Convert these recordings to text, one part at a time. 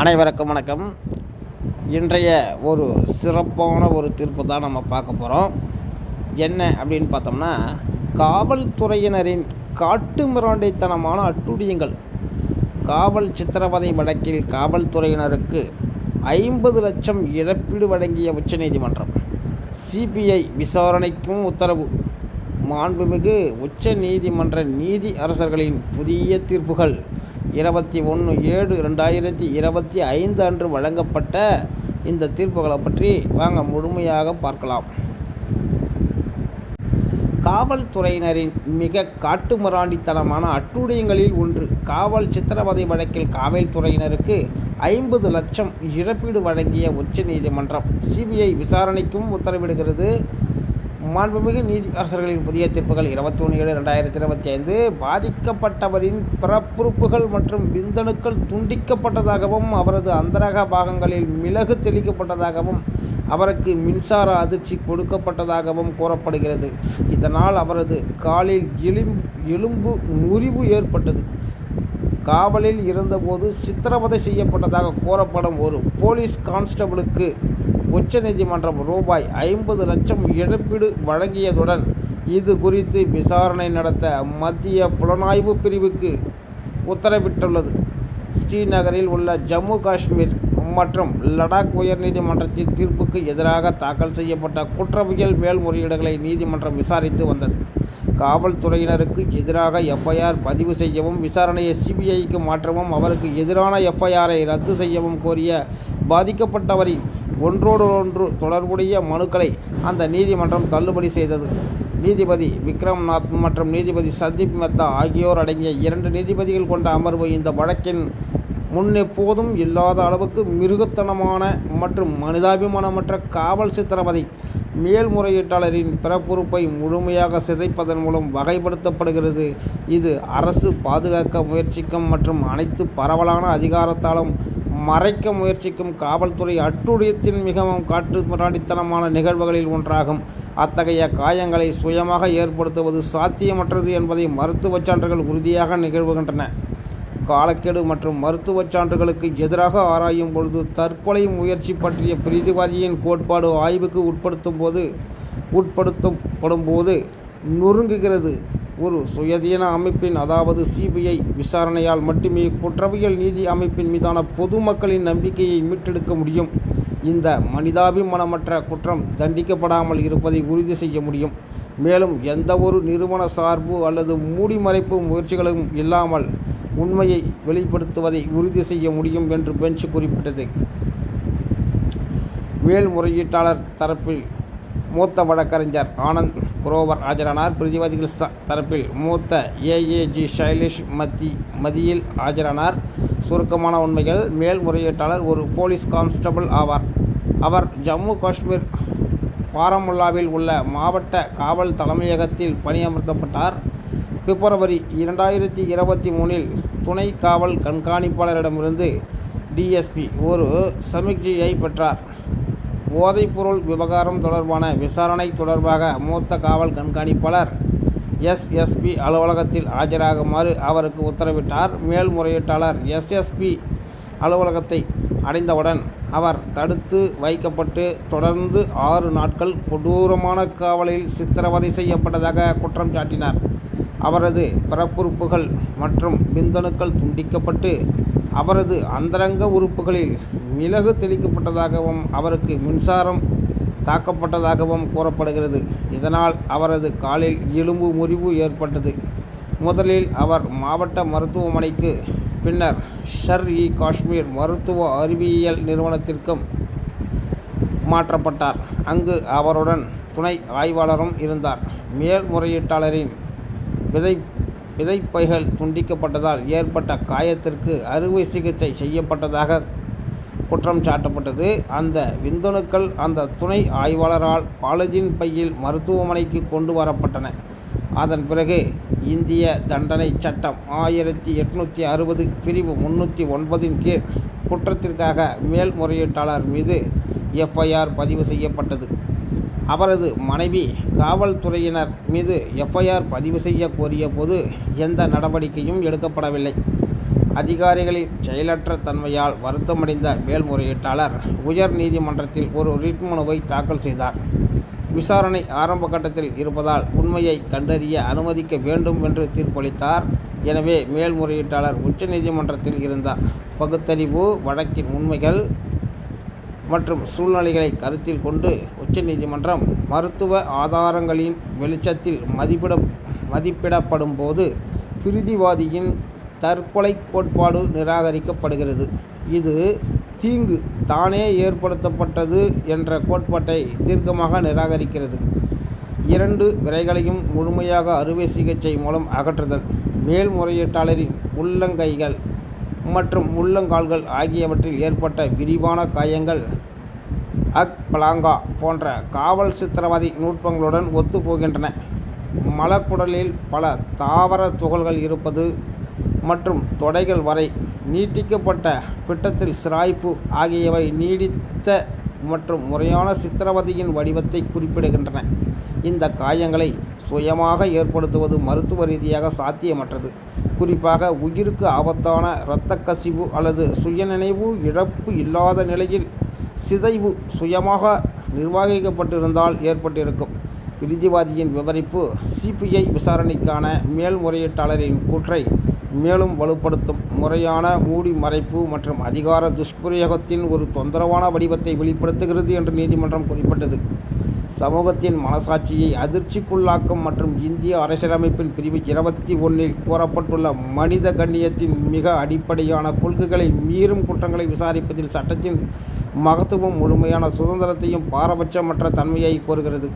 அனைவருக்கும் வணக்கம். இன்றைய ஒரு சிறப்பான ஒரு தீர்ப்பு தான் நம்ம பார்க்க போகிறோம் என்ன அப்படின்னு பார்த்தோம்னா காவல்துறையினரின் காட்டு மிராண்டித்தனமான அட்டுடியங்கள் காவல் சித்திரவதை வழக்கில் காவல்துறையினருக்கு ஐம்பது லட்சம் இழப்பீடு வழங்கிய உச்சநீதிமன்றம். சிபிஐ விசாரணைக்கும் உத்தரவு. மாண்புமிகு உச்ச நீதிமன்ற நீதி அரசர்களின் புதிய தீர்ப்புகள். இருபத்தி ஒன்று ஏழு ரெண்டாயிரத்தி இருபத்தி ஐந்து அன்று வழங்கப்பட்ட இந்த தீர்ப்புகளை பற்றி வாங்க முழுமையாக பார்க்கலாம். காவல்துறையினரின் மிக காட்டுமிராண்டித்தனமான அட்டுழியங்களில் ஒன்று காவல் சித்திரவதை வழக்கில் காவல்துறையினருக்கு ஐம்பது லட்சம் இழப்பீடு வழங்கிய உச்சநீதிமன்றம். சிபிஐ விசாரணைக்கும் உத்தரவிடுகிறது. மாண்புமிகு நீதி அரசர்களின் புதிய தீர்ப்புகள் இருபத்தி ஒன்று ஏழு ரெண்டாயிரத்தி இருபத்தி ஐந்து பாதிக்கப்பட்டவரின் பிறப்புறுப்புகள் மற்றும் விந்தணுக்கள் துண்டிக்கப்பட்டதாகவும் அவரது அந்தரக பாகங்களில் மிளகு தெளிக்கப்பட்டதாகவும் அவருக்கு மின்சார அதிர்ச்சி கொடுக்கப்பட்டதாகவும் கூறப்படுகிறது. இதனால் அவரது காலில் எலும் எலும்பு முறிவு ஏற்பட்டது. காவலில் இருந்தபோது சித்திரவதை செய்யப்பட்டதாக கூறப்படும் ஒரு போலீஸ் கான்ஸ்டபிளுக்கு உச்சநீதிமன்றம் ரூபாய் ஐம்பது லட்சம் இழப்பீடு வழங்கியதுடன் இது குறித்து விசாரணை நடத்த மத்திய புலனாய்வு பிரிவுக்கு உத்தரவிட்டுள்ளது. ஸ்ரீநகரில் உள்ள ஜம்மு காஷ்மீர் மற்றும் லடாக் உயர்நீதிமன்றத்தின் தீர்ப்புக்கு எதிராக தாக்கல் செய்யப்பட்ட குற்றவியல் மேல்முறையீடுகளை நீதிமன்றம் விசாரித்து வந்தது. காவல்துறையினருக்கு எதிராக எஃப்ஐஆர் பதிவு செய்யவும் விசாரணையை சிபிஐக்கு மாற்றவும் அவருக்கு எதிரான எஃப்ஐஆரை ரத்து செய்யவும் கோரிய பாதிக்கப்பட்டவரின் ஒன்றோடொன்று தொடர்புடைய மனுக்களை அந்த நீதிமன்றம் தள்ளுபடி செய்தது. நீதிபதி விக்ரம்நாத் மற்றும் நீதிபதி சந்தீப் மெத்தா ஆகியோர் அடங்கிய இரண்டு நீதிபதிகள் கொண்ட அமர்வு இந்த வழக்கின் முன்னெப்போதும் இல்லாத அளவுக்கு மிருகத்தனமான மற்றும் மனிதாபிமானமற்ற காவல் சித்திரவதை மேல்முறையீட்டாளரின் பிறப்புறுப்பை முழுமையாக சிதைப்பதன் மூலம் வகைப்படுத்தப்படுகிறது. இது அரசு பாதுகாக்க முயற்சிக்கும் மற்றும் அனைத்து பரவலான அதிகாரத்தாலும் மறைக்க முயற்சிக்கும் காவல்துறை அட்டுழியத்தின் மிகவும் காட்டுமிராண்டித்தனமான நிகழ்வுகளில் ஒன்றாகும். அத்தகைய காயங்களை சுயமாக ஏற்படுத்துவது சாத்தியமற்றது என்பதை மருத்துவச் சான்றுகள் உறுதியாக நிகழ்வுகின்றன. காலக்கெடு மற்றும் மருத்துவச் சான்றுகளுக்கு எதிராக ஆராயும் பொழுது தற்கொலை முயற்சி பற்றிய பிரிதிவாதியின் கோட்பாடு ஆய்வுக்கு உட்படுத்தும் போது உட்படுத்தப்படும் போது நொறுங்குகிறது. ஒரு சுயதீன அமைப்பின் அதாவது சிபிஐ விசாரணையால் மட்டுமே குற்றவியல் நீதி அமைப்பின் மீதான பொதுமக்களின் நம்பிக்கையை மீட்டெடுக்க முடியும். இந்த மனிதாபிமானமற்ற குற்றம் தண்டிக்கப்படாமல் இருப்பதை உறுதி செய்ய முடியும். மேலும் எந்தவொரு நிறுவன சார்பு அல்லது மூடிமறைப்பு முயற்சிகளும் இல்லாமல் உண்மையை வெளிப்படுத்துவதை உறுதி செய்ய முடியும் என்று பெஞ்ச் குறிப்பிட்டது. மேல்முறையீட்டாளர் தரப்பில் மூத்த வழக்கறிஞர் ஆனந்த் குரோவர் ஆஜரானார். பிரதிவாதிகள் தரப்பில் மூத்த ஏஏஜி ஷைலேஷ் மத்தி மதியில் ஆஜரானார். சுருக்கமான உண்மைகள் மேல்முறையீட்டாளர் ஒரு போலீஸ் கான்ஸ்டபிள் ஆவார். அவர் ஜம்மு காஷ்மீர் பாரமுல்லாவில் உள்ள மாவட்ட காவல் தலைமையகத்தில் பணியமர்த்தப்பட்டார். பிப்ரவரி இரண்டாயிரத்தி இருபத்தி மூணில் துணை காவல் கண்காணிப்பாளரிடமிருந்து டிஎஸ்பி ஒரு சமிக்ஜையை பெற்றார். போதைப்பொருள் விவகாரம் தொடர்பான விசாரணை தொடர்பாக மூத்த காவல் கண்காணிப்பாளர் எஸ்எஸ்பி அலுவலகத்தில் ஆஜராகுமாறு அவருக்கு உத்தரவிட்டார். மேல்முறையீட்டாளர் எஸ்எஸ்பி அலுவலகத்தை அடைந்தவுடன் அவர் தடுத்து வைக்கப்பட்டு தொடர்ந்து ஆறு நாட்கள் கொடூரமான காவலில் சித்திரவதை செய்யப்பட்டதாக குற்றம் சாட்டினார். அவரது பிறப்புறுப்புகள் மற்றும் விந்தணுக்கள் துண்டிக்கப்பட்டு அவரது அந்தரங்க உறுப்புகளில் மிளகு தெளிக்கப்பட்டதாகவும் அவருக்கு மின்சாரம் தாக்கப்பட்டதாகவும் கூறப்படுகிறது. இதனால் அவரது காலில் எலும்பு முறிவு ஏற்பட்டது. முதலில் அவர் மாவட்ட மருத்துவமனைக்கு பின்னர் ஷர் இ காஷ்மீர் மருத்துவ அறிவியல் நிறுவனத்திற்கும் மாற்றப்பட்டார். அங்கு அவருடன் துணை ஆய்வாளரும் இருந்தார். மேல்முறையீட்டாளரின் விதை விதைப்பைகள் துண்டிக்கப்பட்டதால் ஏற்பட்ட காயத்திற்கு அறுவை சிகிச்சை செய்யப்பட்டதாக குற்றம் சாட்டப்பட்டது. அந்த விந்தணுக்கள் அந்த துணை ஆய்வாளரால் பாலஜின் பையில் மருத்துவமனைக்கு கொண்டு வரப்பட்டன. அதன் பிறகு இந்திய தண்டனை சட்டம் ஆயிரத்தி எட்நூற்றி அறுபது பிரிவு முன்னூற்றி ஒன்பதின் கீழ் குற்றத்திற்காக மேல்முறையீட்டாளர் மீது எஃப்ஐஆர் பதிவு செய்யப்பட்டது. அவரது மனைவி காவல்துறையினர் மீது எஃப்ஐஆர் பதிவு செய்ய கோரிய போது எந்த நடவடிக்கையும் எடுக்கப்படவில்லை. அதிகாரிகளின் செயலற்ற தன்மையால் வருத்தமடைந்த மேல்முறையீட்டாளர் உயர் நீதிமன்றத்தில் ஒரு ரிட் மனுவை தாக்கல் செய்தார். விசாரணை ஆரம்ப கட்டத்தில் இருப்பதால் உண்மையை கண்டறிய அனுமதிக்க வேண்டும் என்று தீர்ப்பளித்தார். எனவே மேல்முறையீட்டாளர் உச்சநீதிமன்றத்தில் இருந்தார். பகுத்தறிவு வழக்கின் உண்மைகள் மற்றும் சூழ்நிலைகளை கருத்தில் கொண்டு உச்சநீதிமன்றம் மருத்துவ ஆதாரங்களின் வெளிச்சத்தில் மதிப்பிட மதிப்பிடப்படும் போது பிரிதிவாதியின் தற்கொலை கோட்பாடு நிராகரிக்கப்படுகிறது. இது தீங்கு தானே ஏற்படுத்தப்பட்டது என்ற கோட்பாட்டை தீர்க்கமாக நிராகரிக்கிறது. இரண்டு விரைகளையும் முழுமையாக அறுவை சிகிச்சை மூலம் அகற்றுதல். மேல்முறையீட்டாளரின் உள்ளங்கைகள் மற்றும் உள்ளங்கால்கள் ஆகியவற்றில் ஏற்பட்ட விரிவான காயங்கள் அக் பலாங்கா போன்ற காவல் சித்திரவதை நுட்பங்களுடன் ஒத்துப்போகின்றன. மலக்குடலில் பல தாவர துகள்கள் இருப்பது மற்றும் தொடைகள் வரை நீட்டிக்கப்பட்ட பிட்டத்தில் சிராய்ப்பு ஆகியவை நீடித்த மற்றும் முறையான சித்திரவதையின் வடிவத்தை குறிப்பிடுகின்றன. இந்த காயங்களை சுயமாக ஏற்படுத்துவது மருத்துவ ரீதியாக சாத்தியமற்றது. குறிப்பாக உயிருக்கு ஆபத்தான இரத்த கசிவு அல்லது சுயநினைவு இழப்பு இல்லாத நிலையில் சிதைவு சுயமாக நிர்வகிக்கப்பட்டிருந்தால் ஏற்பட்டிருக்கும். பிரிதிவாதியின் விவரிப்பு சிபிஐ விசாரணைக்கான மேல்முறையீட்டாளரின் கூற்றை மேலும் வலுப்படுத்தும். முறையான மூடி மறைப்பு மற்றும் அதிகார துஷ்பிரயோகத்தின் ஒரு தொந்தரவான வடிவத்தை வெளிப்படுத்துகிறது என்று நீதிமன்றம் குறிப்பிட்டது. சமூகத்தின் மனசாட்சியை அதிர்ச்சிக்குள்ளாக்கும் மற்றும் இந்திய அரசியலமைப்பின் பிரிவு இருபத்தி ஒன்றில் கூறப்பட்டுள்ள மனித கண்ணியத்தின் மிக அடிப்படையான கொள்கைகளை மீறும் குற்றங்களை விசாரிப்பதில் சட்டத்தின் மகத்துவம் முழுமையான சுதந்திரத்தையும் பாரபட்சமற்ற தன்மையை கோருகிறது.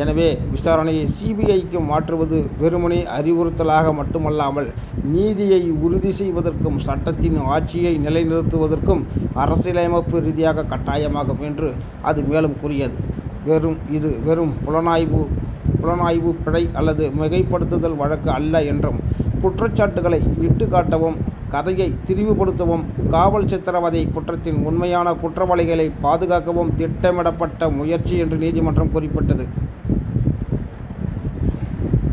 எனவே விசாரணையை சிபிஐக்கு மாற்றுவது வெறுமனே அறிவுறுத்தலாக மட்டுமல்லாமல் நீதியை உறுதி செய்வதற்கும் சட்டத்தின் ஆட்சியை நிலைநிறுத்துவதற்கும் அரசியலமைப்பு ரீதியாக கட்டாயமாகும் என்று அது மேலும் கூறியது. வெறும் இது வெறும் புலனாய்வு புலனாய்வு பிழை அல்லது மிகைப்படுத்துதல் வழக்கு அல்ல என்றும் குற்றச்சாட்டுகளை இட்டு காட்டவும் கதையை திரிவுபடுத்தவும் காவல் சித்திரவதை குற்றத்தின் உண்மையான குற்றவாளிகளை பாதுகாக்கவும் திட்டமிடப்பட்ட முயற்சி என்று நீதிமன்றம் குறிப்பிட்டது.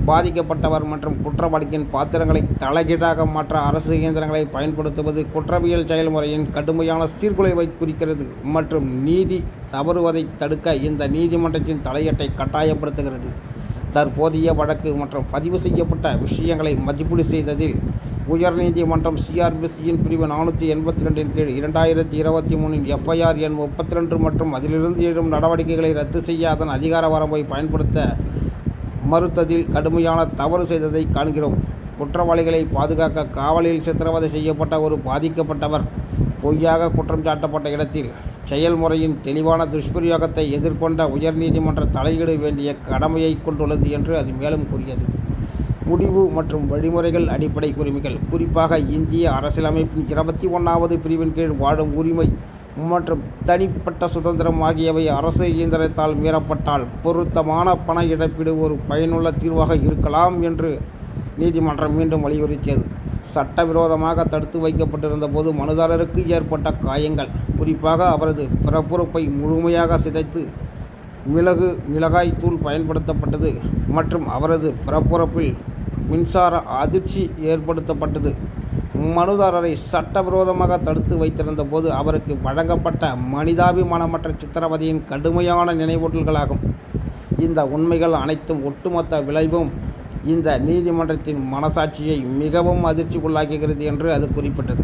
பாதிக்கப்பட்டவர் மற்றும் குற்றவாளியின் பாத்திரங்களை தலைகீழாக மாற்ற அரசு இயந்திரங்களை பயன்படுத்துவது குற்றவியல் செயல்முறையின் கடுமையான சீர்குலைவை குறிக்கிறது மற்றும் நீதி தவறுவதை தடுக்க இந்த நீதிமன்றத்தின் தலையீட்டை கட்டாயப்படுத்துகிறது. தற்போதைய வழக்கு மற்றும் பதிவு செய்யப்பட்ட விஷயங்களை மதிப்பீடு செய்ததில் உயர்நீதிமன்றம் சிஆர்பிசியின் பிரிவு நானூற்றி எண்பத்தி ரெண்டின் கீழ் இரண்டாயிரத்தி இருபத்தி மூணின் எஃப்ஐஆர் எண் முப்பத்தி ரெண்டு மற்றும் அதிலிருந்து எழும் நடவடிக்கைகளை ரத்து செய்ய அதன் அதிகார வரம்பை பயன்படுத்த மறுத்ததில் கடுமையான தவறு செய்ததை காண்கிறோம். குற்றவாளிகளை பாதுகாக்க காவலில் சித்திரவதை செய்யப்பட்ட ஒரு பாதிக்கப்பட்டவர். பொய்யாக குற்றம் சாட்டப்பட்ட இடத்தில் செயல்முறையின் தெளிவான துஷ்பிரயோகத்தை எதிர்கொண்ட உயர்நீதிமன்ற தலையீடு வேண்டிய கடமையை கொண்டுள்ளது என்று அது மேலும் கூறியது. முடிவு மற்றும் வழிமுறைகள் அடிப்படை உரிமைகள். குறிப்பாக இந்திய அரசியலமைப்பின் இருபத்தி ஒன்றாவது பிரிவின் கீழ் வாழும் உரிமை. மற்றும் தனிப்பட்ட சுதந்திரம் ஆகியவை அரசு இயந்திரத்தால் மீறப்பட்டால் பொருத்தமான பண இழப்பீடு ஒரு பயனுள்ள தீர்வாக இருக்கலாம் என்று நீதிமன்றம் மீண்டும் வலியுறுத்தியது. சட்டவிரோதமாக தடுத்து வைக்கப்பட்டிருந்த போது மனுதாரருக்கு ஏற்பட்ட காயங்கள். குறிப்பாக அவரது பிறப்புறுப்பை முழுமையாக சிதைத்து மிளகு மிளகாய் தூள் பயன்படுத்தப்பட்டது மற்றும் அவரது பிறப்புறப்பில் மின்சார அதிர்ச்சி ஏற்படுத்தப்பட்டது. மனுதாரரை சட்டவிரோதமாக தடுத்து வைத்திருந்த போது அவருக்கு வழங்கப்பட்ட மனிதாபிமானமற்ற சித்திரவதையின் கடுமையான நினைவூட்டல்களாகும். இந்த உண்மைகள் அனைத்தும் ஒட்டுமொத்த விளைவும் இந்த நீதிமன்றத்தின் மனசாட்சியை மிகவும் அதிர்ச்சிக்குள்ளாக்குகிறது என்று அது குறிப்பிட்டது.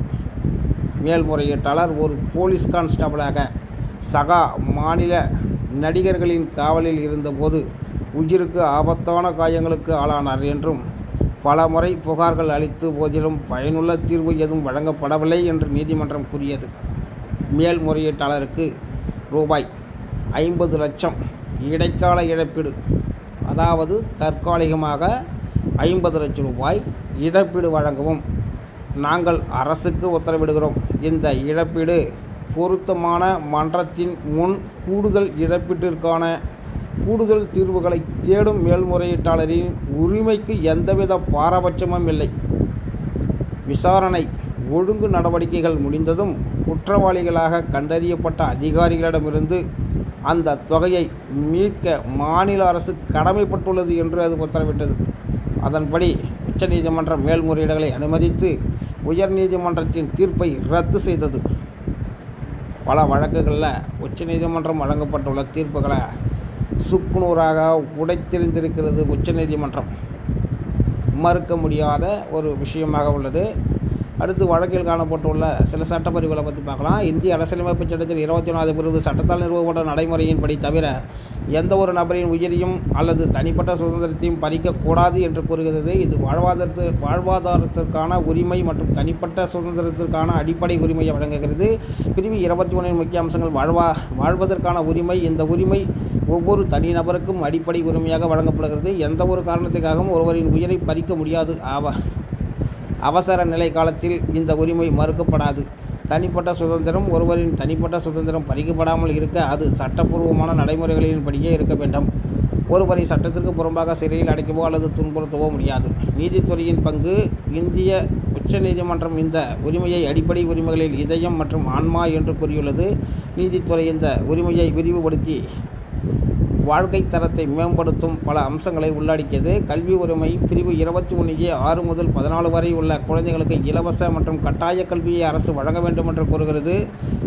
மேல்முறையீட்டாளர் ஒரு போலீஸ் கான்ஸ்டபிளாக சகா மாநில நடிகர்களின் காவலில் இருந்தபோது உயிருக்கு ஆபத்தான காயங்களுக்கு ஆளானார் என்றும் பல முறை புகார்கள் அளித்த போதிலும் பயனுள்ள தீர்வு எதுவும் வழங்கப்படவில்லை என்று நீதிமன்றம் கூறியது. மேல்முறையீட்டாளருக்கு ரூபாய் ஐம்பது லட்சம் இடைக்கால இழப்பீடு அதாவது தற்காலிகமாக ஐம்பது லட்சம் ரூபாய் இழப்பீடு வழங்கவும் நாங்கள் அரசுக்கு உத்தரவிடுகிறோம். இந்த இழப்பீடு பொருத்தமான மன்றத்தின் முன் கூடுதல் இழப்பீட்டிற்கான கூடுதல் தீர்வுகளை தேடும் மேல்முறையீட்டாளரின் உரிமைக்கு எந்தவித பாரபட்சமும் இல்லை. விசாரணை ஒழுங்கு நடவடிக்கைகள் முடிந்ததும் குற்றவாளிகளாக கண்டறியப்பட்ட அதிகாரிகளிடமிருந்து அந்த தொகையை மீட்க மாநில அரசு கடமைப்பட்டுள்ளது என்று அது உத்தரவிட்டது. அதன்படி உச்சநீதிமன்ற மேல்முறையீடுகளை அனுமதித்து உயர்நீதிமன்றத்தின் தீர்ப்பை ரத்து செய்தது. பல வழக்குகளில் உச்சநீதிமன்றம் வழங்கப்பட்டுள்ள தீர்ப்புகளை சுக்குநூறாக உடைத்தெறிந்திருக்கிறது உச்சநீதிமன்றம். மறுக்க முடியாத ஒரு விஷயமாக உள்ளது. அடுத்து வழக்கில் காணப்பட்டுள்ள சில சட்டப்பிரிவுகளை பற்றி பார்க்கலாம். இந்திய அரசியலமைப்பு சட்டத்தில் இருபத்தி ஒன்றாவது பிரிவு சட்டத்தால் நிறுவப்பட்ட நடைமுறையின்படி தவிர எந்த ஒரு நபரின் உயிரையும் அல்லது தனிப்பட்ட சுதந்திரத்தையும் பறிக்கக்கூடாது என்று கூறுகிறது. இது வாழ்வாதாரத்து வாழ்வாதாரத்திற்கான உரிமை மற்றும் தனிப்பட்ட சுதந்திரத்திற்கான அடிப்படை உரிமையை வழங்குகிறது. பிரிவு இருபத்தி ஒன்றின் முக்கிய அம்சங்கள் வாழ்வா வாழ்வதற்கான உரிமை. இந்த உரிமை ஒவ்வொரு தனிநபருக்கும் அடிப்படை உரிமையாக வழங்கப்படுகிறது. எந்த ஒரு காரணத்துக்காகவும் ஒருவரின் உயிரை பறிக்க முடியாது. ஆவ அவசர நிலை காலத்தில் இந்த உரிமை மறுக்கப்படாது. தனிப்பட்ட சுதந்திரம் ஒருவரின் தனிப்பட்ட சுதந்திரம் பறிக்கப்படாமல் இருக்க அது சட்டப்பூர்வமான நடைமுறைகளின்படியே இருக்க வேண்டும். ஒருவரை சட்டத்திற்கு புறம்பாக சிறையில் அடைக்கவோ அல்லது துன்புறுத்தவோ முடியாது. நீதித்துறையின் பங்கு இந்திய உச்சநீதிமன்றம் இந்த உரிமையை அடிப்படை உரிமைகளில் இதயம் மற்றும் ஆன்மா என்று கூறியுள்ளது. நீதித்துறை இந்த உரிமையை விரிவுபடுத்தி வாழ்க்கை தரத்தை மேம்படுத்தும் பல அம்சங்களை உள்ளடக்கியது. கல்வி உரிமை பிரிவு இருபத்தி ஒன்று ஏ ஆறு முதல் பதினாலு வரை உள்ள குழந்தைகளுக்கு இலவச மற்றும் கட்டாய கல்வியை அரசு வழங்க வேண்டும் என்று கூறுகிறது.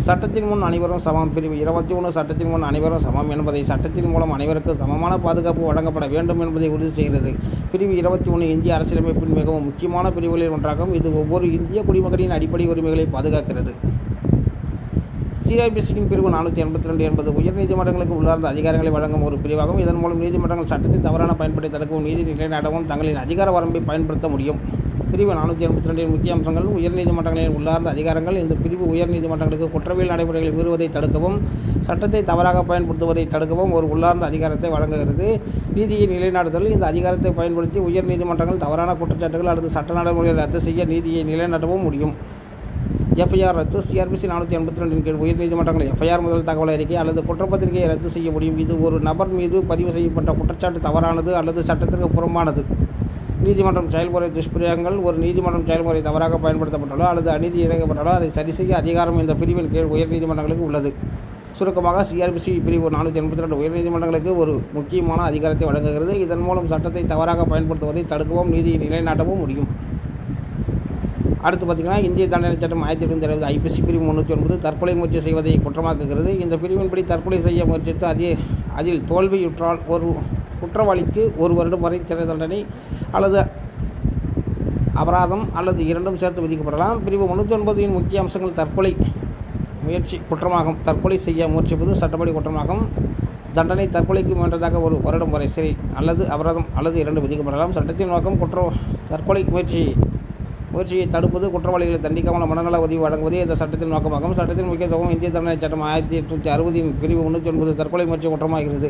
சட்டத்தின் முன் அனைவரும் சமம். பிரிவு இருபத்தி ஒன்று சட்டத்தின் முன் அனைவரும் சமம் என்பதை சட்டத்தின் மூலம் அனைவருக்கு சமமான பாதுகாப்பு வழங்கப்பட வேண்டும் என்பதை உறுதி செய்கிறது. பிரிவு இருபத்தி ஒன்று இந்திய அரசியலமைப்பின் மிகவும் முக்கியமான பிரிவுகளில் ஒன்றாகும். இது ஒவ்வொரு இந்திய குடிமகனின் அடிப்படை உரிமைகளை பாதுகாக்கிறது. சிஐபிசியின் பிரிவு நானூற்றி எண்பத்தி ரெண்டு என்பது உயர்நீதிமன்றங்களுக்கு உள்ளார்ந்த அதிகாரங்களை வழங்கும் ஒரு பிரிவாகும் இதன் மூலம் நீதிமன்றங்கள் சட்டத்தை தவறான பயன்படுத்தி தடுக்கவும் நீதி நிலைநாட்டவும் தங்களின் அதிகார வரம்பை பயன்படுத்த முடியும். பிரிவு நானூற்றி எண்பத்தி ரெண்டின் முக்கிய அம்சங்கள் உயர்நீதிமன்றங்களின் உள்ளார்ந்த அதிகாரங்கள் இந்த பிரிவு உயர்நீதிமன்றங்களுக்கு குற்றவியல் நடைமுறைகளை மீறுவதை தடுக்கவும் சட்டத்தை தவறாக பயன்படுத்துவதை தடுக்கவும் ஒரு உள்ளார்ந்த அதிகாரத்தை வழங்குகிறது. நீதியை நிலைநாட்டுதல் இந்த அதிகாரத்தை பயன்படுத்தி உயர்நீதிமன்றங்கள் தவறான குற்றச்சாட்டுகள் அல்லது சட்ட நடைமுறைகளை ரத்து செய்ய நீதியை நிலைநாட்டவும் முடியும். எஃப்ஐஆர் ரத்து சிஆர்பிசி நானூற்றி எண்பத்தி ரெண்டின் கீழ் உயர்நீதிமன்றங்கள் எஃப்ஐஆர் முதல் தகவல் அறிக்கை அல்லது குற்றப்பத்திரிகையை ரத்து செய்ய முடியும். இது ஒரு நபர் மீது பதிவு செய்யப்பட்ட குற்றச்சாட்டு தவறானது அல்லது சட்டத்திற்கு புறம்பானது. நீதிமன்றம் செயல்முறை துஷ்பிரயோகங்கள் ஒரு நீதிமன்றம் செயல்முறை தவறாக பயன்படுத்தப்பட்டாலோ அல்லது அநீதி இணைக்கப்பட்டாலோ அதை சரி செய்ய அதிகாரம் இந்த பிரிவின் கீழ் உயர்நீதிமன்றங்களுக்கு உள்ளது. சுருக்கமாக சிஆர்பிசி பிரிவு நானூற்றி எண்பத்தி ரெண்டு உயர்நீதிமன்றங்களுக்கு ஒரு முக்கியமான அதிகாரத்தை வழங்குகிறது. இதன் மூலம் சட்டத்தை தவறாக பயன்படுத்துவதை தடுக்கவும் நீதியை நிலைநாட்டவும் முடியும். அடுத்து பார்த்திங்கன்னா இந்திய தண்டனை சட்டம் ஆயிரத்தி எட்நூத்தி அறுபது ஐபிசி பிரிவு முந்நூற்றி ஒன்பது தற்கொலை முயற்சி செய்வதை குற்றமாக்குகிறது. இந்த பிரிவின்படி தற்கொலை செய்ய முயற்சித்து அதே அதில் தோல்வியுற்றால் ஒரு குற்றவாளிக்கு ஒரு வருடம் வரை சிறை தண்டனை அல்லது அபராதம் அல்லது இரண்டும் சேர்த்து விதிக்கப்படலாம். பிரிவு முந்நூற்றி ஒன்பதின் முக்கிய அம்சங்கள் தற்கொலை முயற்சி குற்றமாகும். தற்கொலை செய்ய முயற்சிப்பது சட்டப்படி குற்றமாகும். தண்டனை தற்கொலைக்கு முயன்றதாக ஒரு வருடம் வரை சிறை அல்லது அபராதம் அல்லது இரண்டு விதிக்கப்படலாம். சட்டத்தின் நோக்கம் குற்ற தற்கொலை முயற்சி முயற்சியை தடுப்பது குற்றவாளிகளை தண்டிக்காமல் மனநல உதவி வழங்குவதே இந்த சட்டத்தின் நோக்கமாகும். சட்டத்தின் முக்கியத்துவம் இந்திய தண்டனை சட்டம் ஆயிரத்தி எட்நூற்றி அறுபதின் பிரிவு முன்னூற்றி ஒன்பது தற்கொலை முயற்சி குற்றமாகிறது.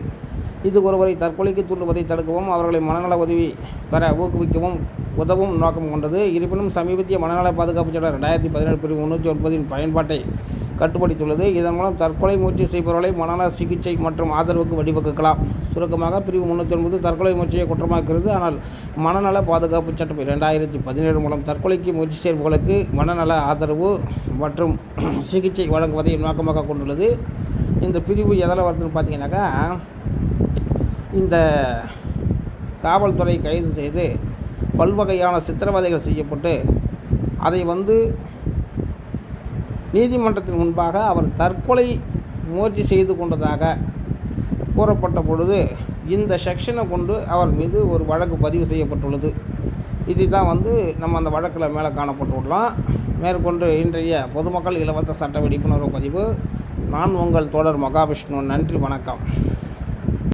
இது ஒருவரை தற்கொலைக்கு தூண்டுவதை தடுக்கவும் அவர்களை மனநல உதவி பெற ஊக்குவிக்கவும் உதவும் நோக்கம் கொண்டது. இருப்பினும் சமீபத்திய மனநல பாதுகாப்பு சட்டம் ரெண்டாயிரத்தி பதினேழு பிரிவு முன்னூற்றி ஒன்பதின் பயன்பாட்டை கட்டுப்படுத்தியுள்ளது. இதன் மூலம் தற்கொலை முயற்சி செய்பவர்களை மனநல சிகிச்சை மற்றும் ஆதரவுக்கு வழிவகுக்கலாம். சுருக்கமாக பிரிவு முன்னூற்றி ஒன்பது தற்கொலை முயற்சியை குற்றமாக்குகிறது. ஆனால் மனநல பாதுகாப்பு சட்டம் இரண்டாயிரத்தி பதினேழு மூலம் தற்கொலைக்கு முயற்சி செய்பவர்களுக்கு மனநல ஆதரவு மற்றும் சிகிச்சை வழங்குவதை நோக்கமாக கொண்டுள்ளது. இந்த பிரிவு எதில் வருதுன்னு பார்த்தீங்கன்னாக்கா இந்த காவல்துறை கைது செய்து பல்வகையான சித்திரவதைகள் செய்யப்பட்டு அதை வந்து நீதிமன்றத்தின் முன்பாக அவர் தற்கொலை முயற்சி செய்து கொண்டதாக கூறப்பட்ட பொழுது இந்த செக்ஷனை கொண்டு அவர் மீது ஒரு வழக்கு பதிவு செய்யப்பட்டுள்ளது. இதுதான் வந்து நம்ம அந்த வழக்கில் மேலே காணப்பட்டுள்ளோம் மேற்கொண்டு இன்றைய பொதுமக்கள் இலவச சட்ட விழிப்புணர்வு பதிவு. நான் உங்கள் தொடர் மகாவிஷ்ணு. நன்றி வணக்கம்.